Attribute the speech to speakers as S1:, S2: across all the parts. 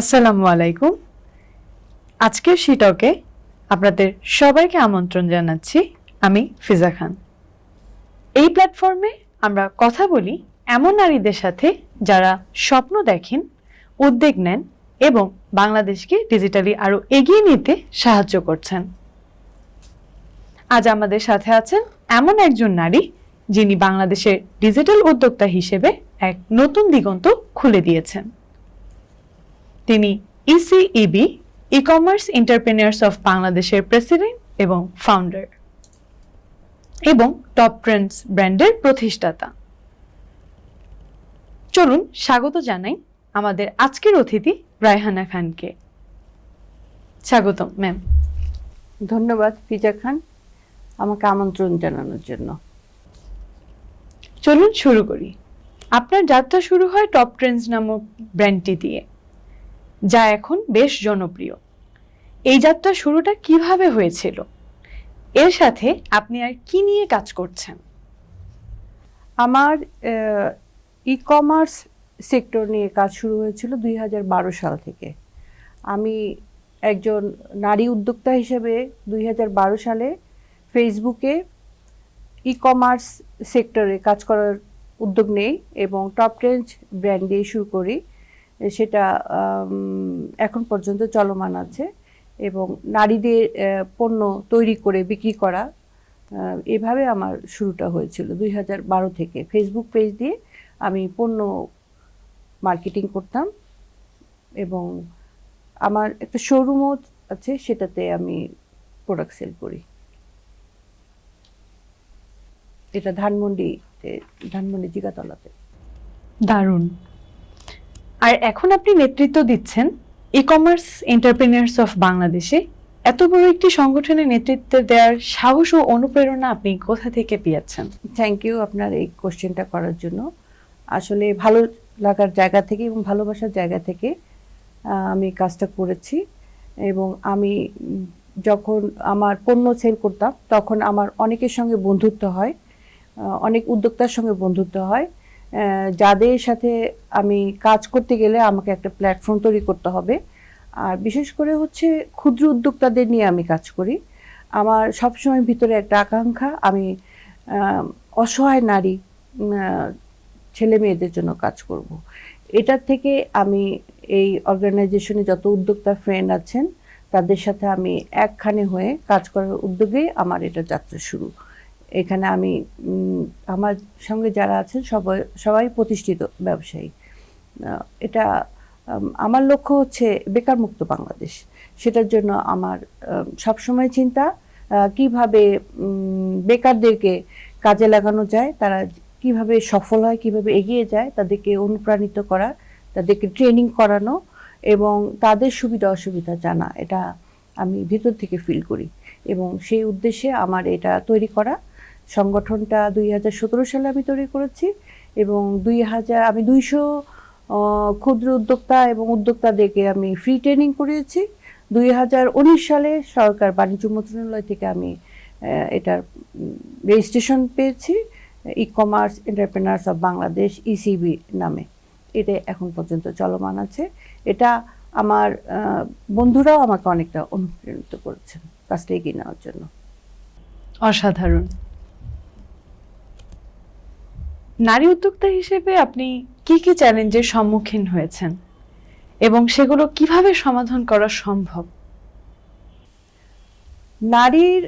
S1: আসসালামু আলাইকুম। আজকের শিটকে আপনাদের সবাইকে আমন্ত্রণ জানাচ্ছি আমি ফিজা খান। এই প্ল্যাটফর্মে আমরা কথা বলি এমন নারীদের সাথে যারা স্বপ্ন দেখেন, উদ্যোগ নেন এবং বাংলাদেশকে ডিজিটালি আরও এগিয়ে নিতে সাহায্য করছেন। আজ আমাদের সাথে আছেন এমন একজন নারী যিনি বাংলাদেশের ডিজিটাল উদ্যোক্তা হিসেবে এক নতুন দিগন্ত খুলে দিয়েছেন। তিনি ECEB e commerce entrepreneurs of বাংলাদেশের প্রেসিডেন্ট এবং ফাউন্ডার এবং টপ ট্রেন্ডস ব্র্যান্ডের প্রতিষ্ঠাতা। চলুন স্বাগত জানাই আমাদের আজকের অতিথি রায়হানা খানকে। স্বাগতম ম্যাম
S2: ধন্যবাদ ফিজা খান আমাকে আমন্ত্রণ জানানোর জন্য।
S1: চলুন শুরু করি। আপনার যাত্রা শুরু হয় টপ ট্রেন্ডস নামক ব্র্যান্ডটি দিয়ে। যা এখন বেশ জনপ্রিয়। এই যাত্রা শুরুটা কীভাবে হয়েছিল? এর সাথে আপনি আর কি নিয়ে কাজ করছেন?
S2: আমার ই কমার্স সেক্টর নিয়ে কাজ শুরু হয়েছিল দুই হাজার বারো সাল থেকে। আমি একজন নারী উদ্যোক্তা হিসেবে দুই হাজার বারো সালে ফেসবুকে ই কমার্স সেক্টরে কাজ করার উদ্যোগ নেই এবং টপ রেঞ্জ ব্র্যান্ড দিয়ে শুরু করি। সেটা এখন পর্যন্ত চলমান আছে এবং নারীদের পণ্য তৈরি করে বিক্রি করা এভাবে আমার শুরুটা হয়েছিল দুই হাজার বারো থেকে। ফেসবুক পেজ দিয়ে আমি পণ্য মার্কেটিং করতাম এবং আমার একটা শোরুমও আছে, সেটাতে আমি প্রোডাক্ট সেল করি। এটা ধানমন্ডি ধানমন্ডি জিগাতলাতে।
S1: দারুণ। আর এখন আপনি নেতৃত্ব দিচ্ছেন ই কমার্স এন্টারপ্রেনার্স অফ বাংলাদেশে এত বড় একটি সংগঠনের নেতৃত্ব দেওয়ার সাহস ও অনুপ্রেরণা আপনি কোথা থেকে পেয়েছেন?
S2: থ্যাংক ইউ আপনার এই কোশ্চেনটা করার জন্য। আসলে ভালো লাগার জায়গা থেকে এবং ভালোবাসার জায়গা থেকে আমি কাজটা করেছি এবং আমি যখন আমার পণ্য সেল করতাম, তখন আমার অনেকের সঙ্গে বন্ধুত্ব হয় অনেক উদ্যোক্তার সঙ্গে বন্ধুত্ব হয়। যাদের সাথে আমি কাজ করতে গেলে আমাকে একটা প্ল্যাটফর্ম তৈরি করতে হবে। আর বিশেষ করে হচ্ছে ক্ষুদ্র উদ্যোক্তাদের নিয়ে আমি কাজ করি। আমার সবসময় ভিতরে একটা আকাঙ্ক্ষা, আমি অসহায় নারী ছেলে মেয়েদের জন্য কাজ করব। এটার থেকে আমি এই অর্গানাইজেশনে যত উদ্যোক্তা ফ্রেন্ড আছেন, তাদের সাথে আমি একখানে হয়ে কাজ করার উদ্যোগে আমার এটা যাত্রা শুরু। এখানে আমি আমার সঙ্গে যারা আছেন সবাই সবাই প্রতিষ্ঠিত ব্যবসায়ী। এটা আমার লক্ষ্য হচ্ছে বেকার মুক্ত বাংলাদেশ। সেটার জন্য আমার সবসময় চিন্তা কীভাবে বেকারদেরকে কাজে লাগানো যায়, তারা কীভাবে সফল হয়, কীভাবে এগিয়ে যায়, তাদেরকে অনুপ্রাণিত করা, তাদেরকে ট্রেনিং করানো এবং তাদের সুবিধা অসুবিধা জানা, এটা আমি ভিতর থেকে ফিল করি। এবং সেই উদ্দেশ্যে আমার এটা তৈরি করা। সংগঠনটা দুই হাজার সতেরো সালে আমি তৈরি করেছি এবং দুই হাজার, আমি দুইশো ক্ষুদ্র উদ্যোক্তা এবং উদ্যোক্তাদেরকে আমি ফ্রি ট্রেনিং করিয়েছি। দুই হাজার উনিশ সালে সরকার বাণিজ্য মন্ত্রণালয় থেকে আমি এটার রেজিস্ট্রেশন পেয়েছি e commerce entrepreneurs of Bangladesh ECB নামে। এটা এখন পর্যন্ত চলমান আছে। এটা আমার বন্ধুরাও আমাকে অনেকটা অনুপ্রাণিত করেছেন, কাজটা এগিয়ে নেওয়ার জন্য।
S1: অসাধারণ। নারী উদ্যোক্তা হিসেবে আপনি কি কি চ্যালেঞ্জের সম্মুখীন হয়েছেন? এবং সেগুলো কীভাবে সমাধান করা সম্ভব?
S2: নারীর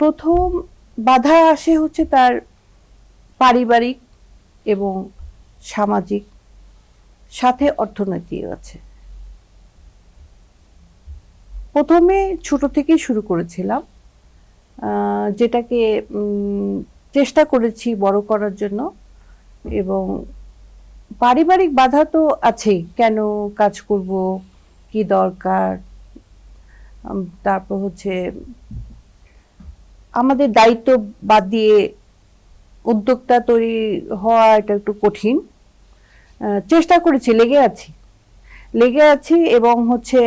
S2: প্রথম বাধা আসে হচ্ছে তার পারিবারিক এবং সামাজিক সাথে অর্থনৈতিক আছে। প্রথমে ছোট থেকেই শুরু করেছিলাম যেটাকে চেষ্টা করেছি বড় করার জন্য। এবং পারিবারিক বাধা তো আছেই, কেন কাজ করব, কি দরকার? তারপর হচ্ছে আমাদের দায়িত্ব বাদ দিয়ে উদ্যোক্তা তৈরি হওয়া এটা একটু কঠিন। চেষ্টা করেছি, লেগে আছি। লেগে আছি এবং হচ্ছে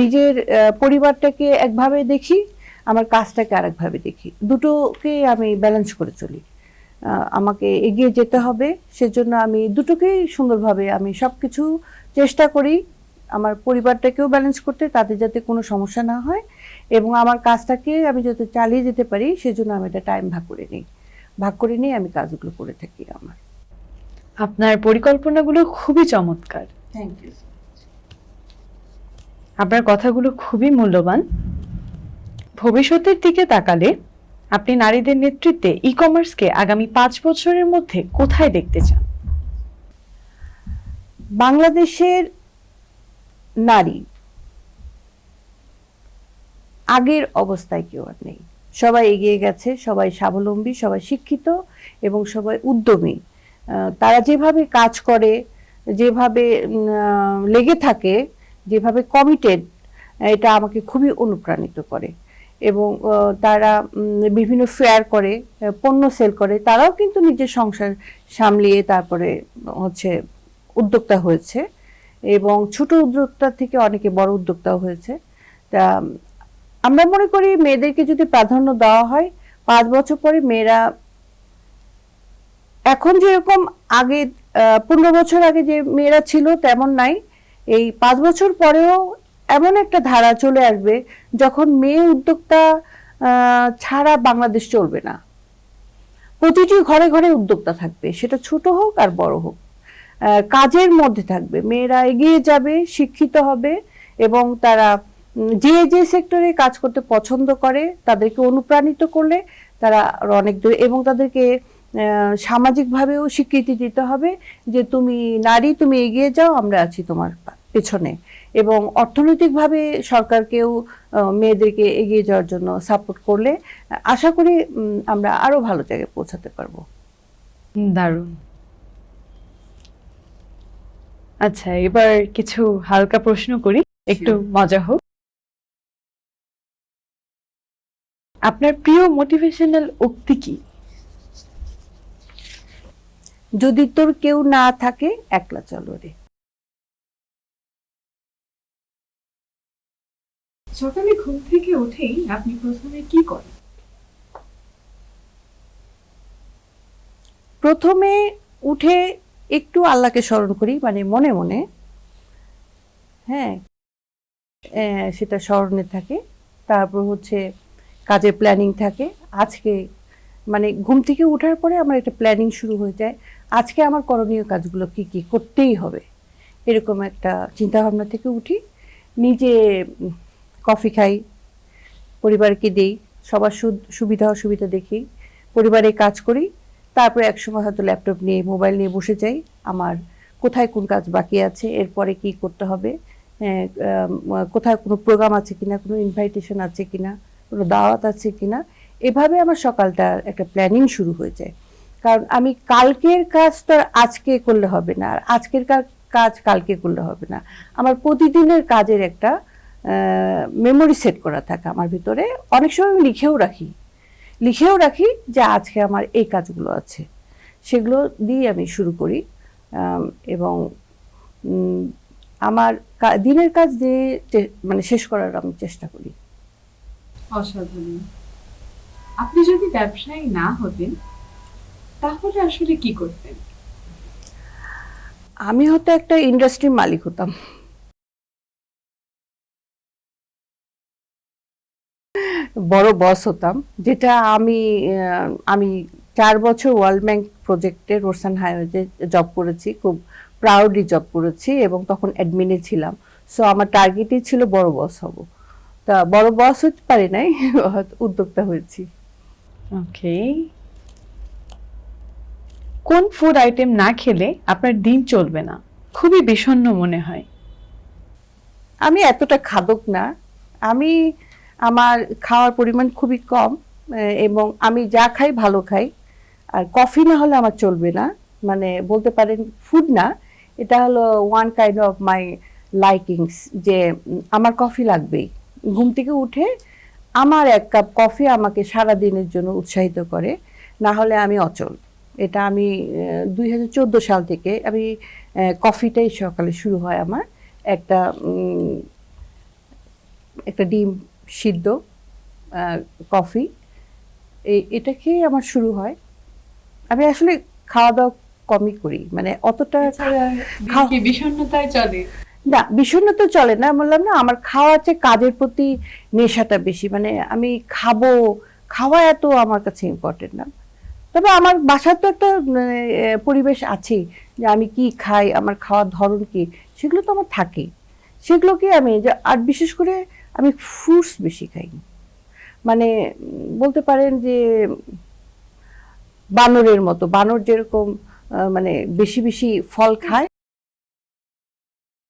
S2: নিজের পরিবারটাকে একভাবে দেখি, আমার কাজটাকে আরেকভাবে দেখি। দুটোকে আমি ব্যালেন্স করে চলি। আমাকে এগিয়ে যেতে হবে। সেজন্য আমি দুটোকেই সুন্দরভাবে আমি সব কিছু চেষ্টা করি আমার পরিবারটাকেও ব্যালেন্স করতে তাদের যাতে কোনো সমস্যা না হয় এবং আমার কাজটাকে আমি যাতে চালিয়ে যেতে পারি সেজন্য আমি এটা টাইম ভাগ করে নিই। ভাগ করে নিয়ে আমি কাজগুলো করে থাকি আমার।
S1: আপনার পরিকল্পনাগুলো খুবই চমৎকার।
S2: থ্যাংক ইউ
S1: আপনার কথাগুলো খুবই মূল্যবান। ভবিষ্যতের দিকে তাকালে আপনি নারীদের নেতৃত্বে ই কমার্সকে আগামী পাঁচ বছরের মধ্যে কোথায় দেখতে চান?
S2: বাংলাদেশের নারী আগের অবস্থায় কেউ আর নেই। সবাই এগিয়ে গেছে, সবাই স্বাবলম্বী, সবাই শিক্ষিত এবং সবাই উদ্যমী। তারা যেভাবে কাজ করে, যেভাবে লেগে থাকে, যেভাবে কমিটেড এটা আমাকে খুবই অনুপ্রাণিত করে। এবং তারা বিভিন্ন ফেয়ার করে পণ্য সেল করে, তারাও কিন্তু নিজের সংসার সামলিয়ে তারপরে হচ্ছে উদ্যোক্তা হয়েছে এবং ছোট উদ্যোক্তা থেকে অনেকে বড় উদ্যোক্তাও হয়েছে। তা, আমরা মনে করি মেয়েদেরকে যদি প্রাধান্য দেওয়া হয়, পাঁচ বছর পরে মেয়েরা এখন যেরকম আগে পনেরো বছর আগে যে মেয়েরা ছিল তেমন নাই। এই পাঁচ বছর পরেও এমন একটা ধারা চলে আসবে যখন মেয়ে উদ্যোক্তা ছাড়া বাংলাদেশ চলবে না। প্রতিটি ঘরে ঘরে উদ্যোক্তা থাকবে, সেটা ছোট হোক আর বড় হোক। কাজের মধ্যে থাকবে, মেয়েরা এগিয়ে যাবে, শিক্ষিত হবে এবং তারা যে যে সেক্টরে কাজ করতে পছন্দ করে তাদেরকে অনুপ্রাণিত করলে তারা অনেক দূর এবং তাদেরকে সামাজিকভাবেও স্বীকৃতি দিতে হবে যে, তুমি নারী, তুমি এগিয়ে যাও, আমরা আছি তোমার পেছনে। এবং অর্থনৈতিকভাবে সরকারকেও মেয়েদেরকে এগিয়ে যাওয়ার জন্য সাপোর্ট করলে আশা করি আমরা আরও ভালো জায়গায় পৌঁছাতে পারব।
S1: দারুণ। আচ্ছা এবার কিছু হালকা প্রশ্ন করি। একটু মজা হোক। আপনার প্রিয় মোটিভেশনাল উক্তি কি?
S2: যদি তোর কেউ না থাকে একলা চলো রে।
S1: সকালে ঘুম থেকে উঠেই আপনি প্রথমে কি করেন?
S2: প্রথমে উঠে একটু আল্লাহকে স্মরণ করি মানে মনে মনে। হ্যাঁ সেটা স্মরণে থাকে। তারপর হচ্ছে কাজের প্ল্যানিং থাকে। আজকে মানে ঘুম থেকে ওঠার পরে আমার একটা প্ল্যানিং শুরু হয়ে যায়। আজকে আমার করণীয় কাজগুলো কি কি করতেই হবে? এরকম একটা চিন্তাভাবনা থেকে উঠি। নিজে কফি খাই, পরিবারকে দেই, সবার সুবিধা অসুবিধা দেখি, পরিবারে কাজ করি, তারপরে একসময় হয়তো ল্যাপটপ নিয়ে, মোবাইল নিয়ে বসে যাই, আমার কোথায় কোন কাজ বাকি আছে, এরপরে কি করতে হবে কোথায় কোনো প্রোগ্রাম আছে কিনা, কোনো ইনভাইটেশন আছে কিনা, কোনো দাওয়াত আছে কিনা, এভাবে আমার সকালটা একটা প্ল্যানিং শুরু হয়ে যায়। কারণ আমি কালকের কাজ তো আজকে করলে হবে না, আর আজকের কাজ কালকে করলে হবে না। আমার প্রতিদিনের কাজের একটা মেমোরি সেট করা থাকে আমার ভিতরে। অনেক সময় আমি লিখেও রাখি। লিখেও রাখি যে আজকে আমার এই কাজগুলো আছে। সেগুলো দিয়ে আমি শুরু করি। এবং আমার দিনের কাজ দিয়ে মানে শেষ করার আমি চেষ্টা করি।
S1: অসাধারণ। আপনি যদি ব্যবসায়ী না হতেন তাহলে আসলে কি করতেন?
S2: আমি হয়তো একটা ইন্ডাস্ট্রির মালিক হতাম। বড় বস হতাম যেটা আমি আমি চার বছর ওয়ার্ল্ড ব্যাংক প্রজেক্টে রোশান হাইওয়েতে জব করেছি খুব প্রাউডলি জব করেছি এবং তখন অ্যাডমিনে ছিলাম। সো আমার টার্গেটই ছিল বড় বস হব। তা বড় বস হতে পারি নাই উদ্যোক্তা হয়েছি।
S1: ওকে কোন ফুড আইটেম না খেলে আপনার দিন চলবে না? খুবই বিষণ্ণ মনে হয়।
S2: আমি এতটা খাদক না। আমি আমার খাওয়ার পরিমাণ খুবই কম এবং আমি যা খাই ভালো খাই। আর কফি না হলে আমার চলবে না। মানে বলতে পারেন ফুড না, এটা হলো one kind of my likings যে আমার কফি লাগবেই। ঘুম থেকে উঠে আমার এক কাপ কফি আমাকে সারা দিনের জন্য উৎসাহিত করে, না হলে আমি অচল। এটা আমি দুই হাজার চোদ্দ সাল থেকে আমি কফিটাই সকালে শুরু হয় আমার। একটা একটা ডিম সিদ্ধ কফি এটা খেয়ে আমার শুরু হয়। আমি আসলে খাওয়া দাওয়া কমই করি। মানে অতটা
S1: কি বিষণ্ণতায় চলে?
S2: না বিষণ্ণ তো চলে না। বললাম না আমার খাওয়া হচ্ছে কাজের প্রতি নেশাটা বেশি। মানে আমি খাব খাওয়া এত আমার কাছে ইম্পর্টেন্ট না। তবে আমার বাসার তো একটা মানে, পরিবেশ আছে যে আমি কি খাই আমার খাওয়ার ধরন কি সেগুলো তো আমার থাকে সেগুলোকে আমি যে আর বিশেষ করে আমি ফ্রুটস বেশি খাই। মানে বলতে পারেন যে বানরের মতো, বানর যেরকম মানে বেশি বেশি ফল খায়।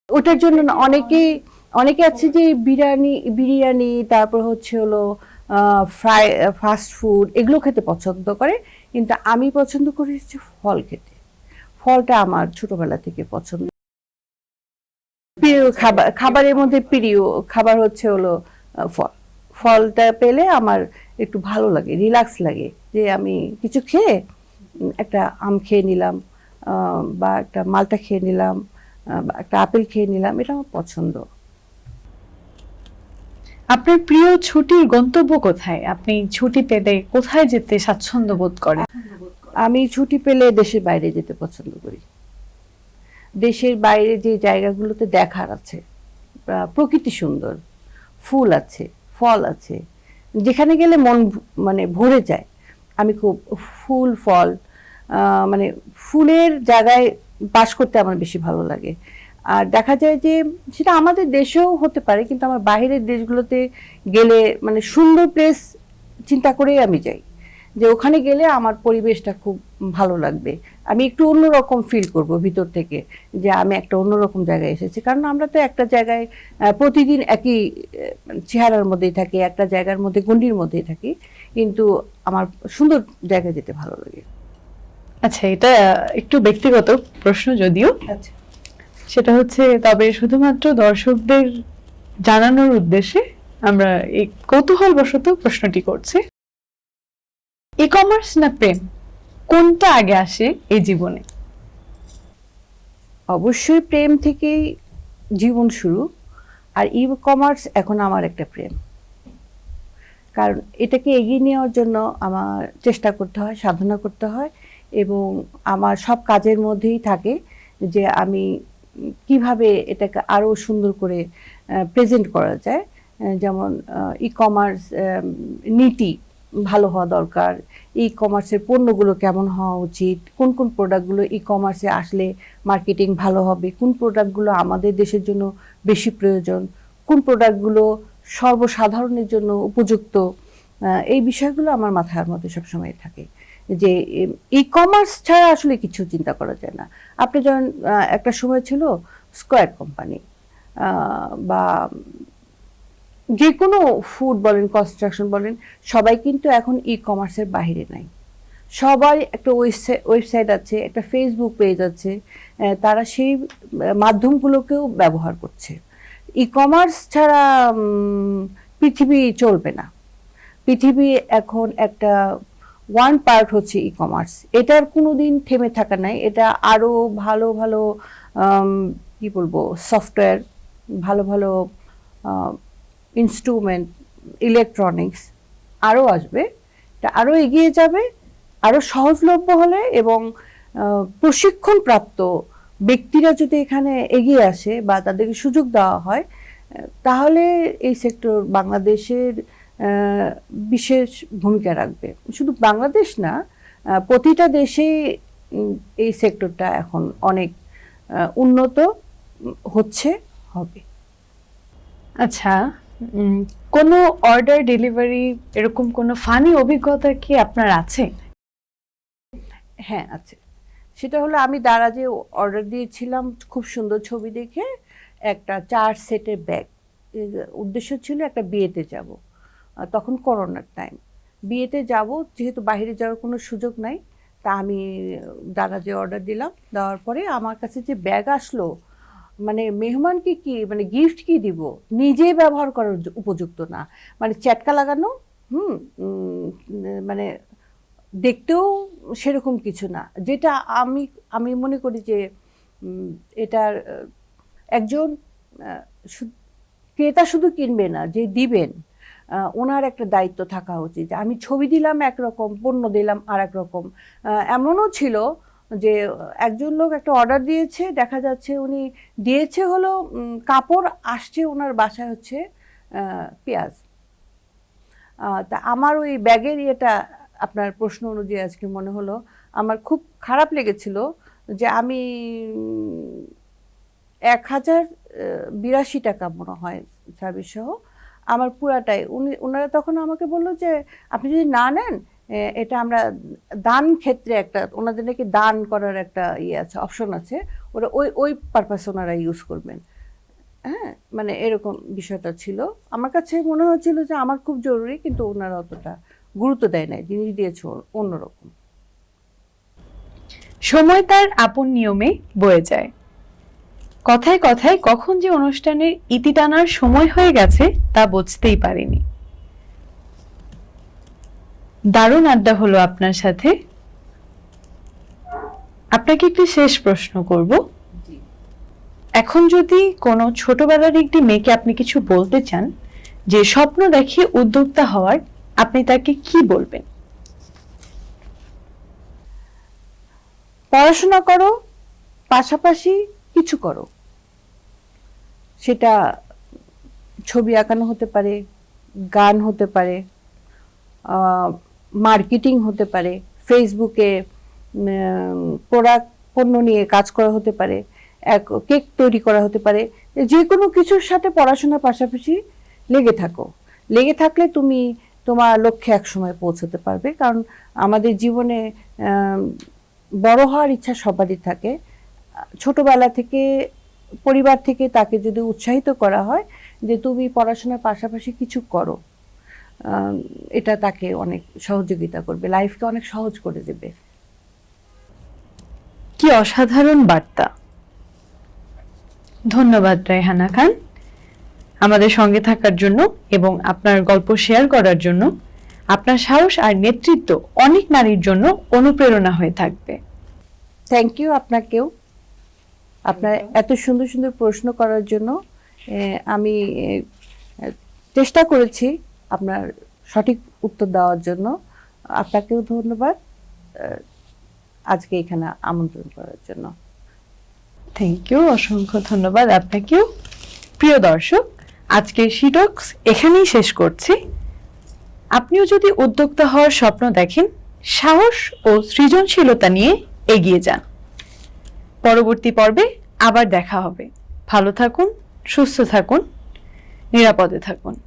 S2: ওটার জন্য না অনেকে অনেকে আছে যে বিরিয়ানি বিরিয়ানি, তারপর হচ্ছে হলো ফ্রাই ফাস্ট ফুড এগুলো খেতে পছন্দ করে, কিন্তু আমি পছন্দ করি হচ্ছে ফল খেতে। ফলটা আমার ছোটবেলা থেকে পছন্দ। প্রিয় খাবার খাবারের মধ্যে প্রিয় খাবার হচ্ছে হলো ফল। ফলটা পেলে আমার একটু ভালো লাগে রিল্যাক্স লাগে যে আমি কিছু খেয়ে একটা আম খেয়ে নিলাম বা একটা মালটা খেয়ে নিলাম বা একটা আপেল খেয়ে নিলাম এটা আমার পছন্দ।
S1: আপনার প্রিয় ছুটির গন্তব্য কোথায়? আপনি ছুটি পেলে কোথায় যেতে স্বাচ্ছন্দ্য বোধ করেন?
S2: আমি ছুটি পেলে দেশের বাইরে যেতে পছন্দ করি। দেশের বাইরে যে জায়গাগুলোতে দেখার আছে প্রকৃতি সুন্দর, ফুল আছে, ফল আছে, যেখানে গেলে মন মানে ভরে যায়। আমি খুব ফুল, ফল মানে ফুলের জায়গায় বাস করতে আমার বেশি ভালো লাগে। আর দেখা যায় যে সেটা আমাদের দেশেও হতে পারে, কিন্তু আমার বাইরের দেশগুলোতে গেলে মানে সুন্দর প্লেস চিন্তা করেই আমি যাই। যে ওখানে গেলে আমার পরিবেশটা খুব ভালো লাগবে। আমি একটু অন্যরকম ফিল করব ভিতর থেকে যে আমি একটা অন্যরকম জায়গায় এসেছি। কারণ আমরা তো একটা জায়গায় প্রতিদিন একই চেহারার মধ্যেই থাকি একটা জায়গার মধ্যে গণ্ডির মধ্যেই থাকি। কিন্তু আমার সুন্দর জায়গায় যেতে ভালো লাগে।
S1: আচ্ছা এটা একটু ব্যক্তিগত প্রশ্ন যদিও।
S2: আচ্ছা।
S1: সেটা হচ্ছে তবে শুধুমাত্র দর্শকদের জানানোর উদ্দেশ্যে আমরা এই কৌতূহল বশত প্রশ্নটি করছি। ই কমার্স না প্রেম? কোনটা আগে আসে এই জীবনে?
S2: অবশ্যই প্রেম থেকেই জীবন শুরু, আর ই কমার্স এখন আমার একটা প্রেম। কারণ এটাকে এগিয়ে নেওয়ার জন্য আমার চেষ্টা করতে হয়, সাধনা করতে হয়, এবং আমার সব কাজের মধ্যেই থাকে যে আমি কীভাবে এটাকে আরও সুন্দর করে প্রেজেন্ট করা যায়। যেমন ই কমার্স নীতি ভালো হওয়া দরকার। ই কমার্সের পণ্যগুলো কেমন হওয়া উচিত? কোন কোন প্রোডাক্টগুলো ই কমার্সে আসলে মার্কেটিং ভালো হবে? কোন প্রোডাক্টগুলো আমাদের দেশের জন্য বেশি প্রয়োজন? কোন প্রোডাক্টগুলো সর্বসাধারণের জন্য উপযুক্ত? এই বিষয়গুলো আমার মাথার মধ্যে সবসময় থাকে। যে ই কমার্স ছাড়া আসলে কিছু চিন্তা করা যায় না। আপনি আহ, একটা সময় ছিল স্কোয়ার কোম্পানি বা যে কোনো ফুড বলেন কনস্ট্রাকশন বলেন, সবাই কিন্তু এখন ই কমার্সের বাইরে নাই। সবাই একটা ওয়েবসাইট আছে, একটা ফেসবুক পেজ আছে তারা সেই মাধ্যমগুলোকেও ব্যবহার করছে। ই কমার্স ছাড়া পৃথিবী চলবে না। পৃথিবী এখন একটা ওয়ান পার্ট হচ্ছে ই কমার্স এটার কোনো দিন থেমে থাকা নাই। এটা আরও ভালো ভালো কি বলব সফটওয়্যার ভালো ভালো ইনস্ট্রুমেন্ট ইলেকট্রনিক্স আরও আসবে। এটা আরও এগিয়ে যাবে আরও সহজলভ্য হলে এবং প্রশিক্ষণপ্রাপ্ত ব্যক্তিরা যদি এখানে এগিয়ে আসে বা তাদেরকে সুযোগ দেওয়া হয়, তাহলে এই সেক্টর বাংলাদেশের বিশেষ ভূমিকা রাখবে। শুধু বাংলাদেশ না প্রতিটা দেশে এই সেক্টরটা এখন অনেক উন্নত হচ্ছে, হবে।
S1: আচ্ছা। কোনো অর্ডার ডেলিভারি এরকম কোনো ফানি অভিজ্ঞতা কি আপনার আছে?
S2: হ্যাঁ আছে। সেটা হলো আমি দারাজে অর্ডার দিয়েছিলাম খুব সুন্দর ছবি দেখে একটা চার সেটের ব্যাগ উদ্দেশ্য ছিল একটা বিয়েতে যাব। তখন করোনার টাইম বিয়েতে যাব, যেহেতু বাইরে যাওয়ার কোনো সুযোগ নাই, তা আমি দারাজে অর্ডার দিলাম, দেওয়ার পরে আমার কাছে যে ব্যাগ আসলো মানে মেহমানকে কি মানে গিফট কি দিব? নিজে ব্যবহার করার উপযুক্ত না। মানে চ্যাটকা লাগানো, হুম মানে দেখতেও সেরকম কিছু না। যেটা আমি আমি মনে করি যে এটার একজন ক্রেতা শুধু কিনবে না, যে দিবেন ওনার একটা দায়িত্ব থাকা উচিত। আমি ছবি দিলাম একরকম, পণ্য দিলাম আর রকম। এমনও ছিল যে, একজন লোক একটা অর্ডার দিয়েছে, দেখা যাচ্ছে উনি দিয়েছে হলো কাপড় আসছে ওনার বাসায় হচ্ছে পেঁয়াজ। তা আমার ওই ব্যাগের ইয়েটা, আপনার প্রশ্ন অনুযায়ী আজকে মনে হলো, আমার খুব খারাপ লেগেছিল যে আমি এক হাজার বিরাশি টাকা মনে হয় সার্ভিস সহ, আমার পুরাটাই। উনি ওনারা তখন আমাকে বলল যে, আপনি যদি না নেন এটা আমরা দান ক্ষেত্রে একটা, ওনাদের নাকি দান করার একটা ইয়ে আছে, অপশন আছে। ওরা ওই ওই পারপাসে ওনারা ইউজ করবেন। হ্যাঁ মানে এরকম বিষয়টা ছিল। আমার কাছে মনে হচ্ছিল যে আমার খুব জরুরি, কিন্তু ওনারা অতটা গুরুত্ব দেয় নাই, জিনিস দিয়েছে অন্যরকম।
S1: সময় তার আপন নিয়মে বয়ে যায়। কথায় কথায় কখন যে অনুষ্ঠানের ইতি টানার সময় হয়ে গেছে, তা বুঝতেই পারিনি। দারুণ আড্ডা হলো আপনার সাথে। আপনাকে একটি শেষ প্রশ্ন করব। এখন যদি কোনো ছোটবেলার একটি মেয়েকে আপনি কিছু বলতে চান যে স্বপ্ন দেখিয়ে উদ্যোক্তা হওয়ার আপনি তাকে কি বলবেন?
S2: পড়াশোনা করো পাশাপাশি কিছু করো। সেটা ছবি আঁকানো হতে পারে গান হতে পারে মার্কেটিং হতে পারে ফেসবুকে প্রোডাক্ট পণ্য নিয়ে কাজ করা হতে পারে, এক কেক তৈরি করা হতে পারে, যে কোনো কিছুর সাথে পড়াশোনার পাশাপাশি লেগে থাকো। লেগে থাকলে তুমি তোমার লক্ষ্যে একসময় পৌঁছতে পারবে, কারণ আমাদের জীবনে বড় হওয়ার ইচ্ছা সবারই থাকে। ছোটবেলা থেকে, পরিবার থেকে তাকে যদি উৎসাহিত করা হয় যে তুমি পড়াশোনার পাশাপাশি কিছু করো এটা তাকে অনেক সহযোগিতা করবে লাইফকে অনেক সহজ করে দেবে।
S1: কি অসাধারণ বার্তা। ধন্যবাদ রায়হানা খান। আমাদের সঙ্গে থাকার জন্য এবং আপনার গল্প শেয়ার করার জন্য আপনার সাহস আর নেতৃত্ব অনেক নারীর জন্য অনুপ্রেরণা হয়ে থাকবে।
S2: থ্যাংক ইউ আপনাকেও। আপনার এত সুন্দর সুন্দর প্রশ্ন করার জন্য আমি চেষ্টা করেছি। আপনার সঠিক উত্তর দেওয়ার জন্য আপনাকেও ধন্যবাদ আজকে এখানে আমন্ত্রণ করার জন্য।
S1: থ্যাংক ইউ অসংখ্য ধন্যবাদ আপনাকেও। প্রিয় দর্শক, আজকের শিটক্স এখানেই শেষ করছি। আপনিও যদি উদ্যোক্তা হওয়ার স্বপ্ন দেখেন, সাহস ও সৃজনশীলতা নিয়ে এগিয়ে যান। পরবর্তী পর্বে আবার দেখা হবে। ভালো থাকুন, সুস্থ থাকুন, নিরাপদে থাকুন।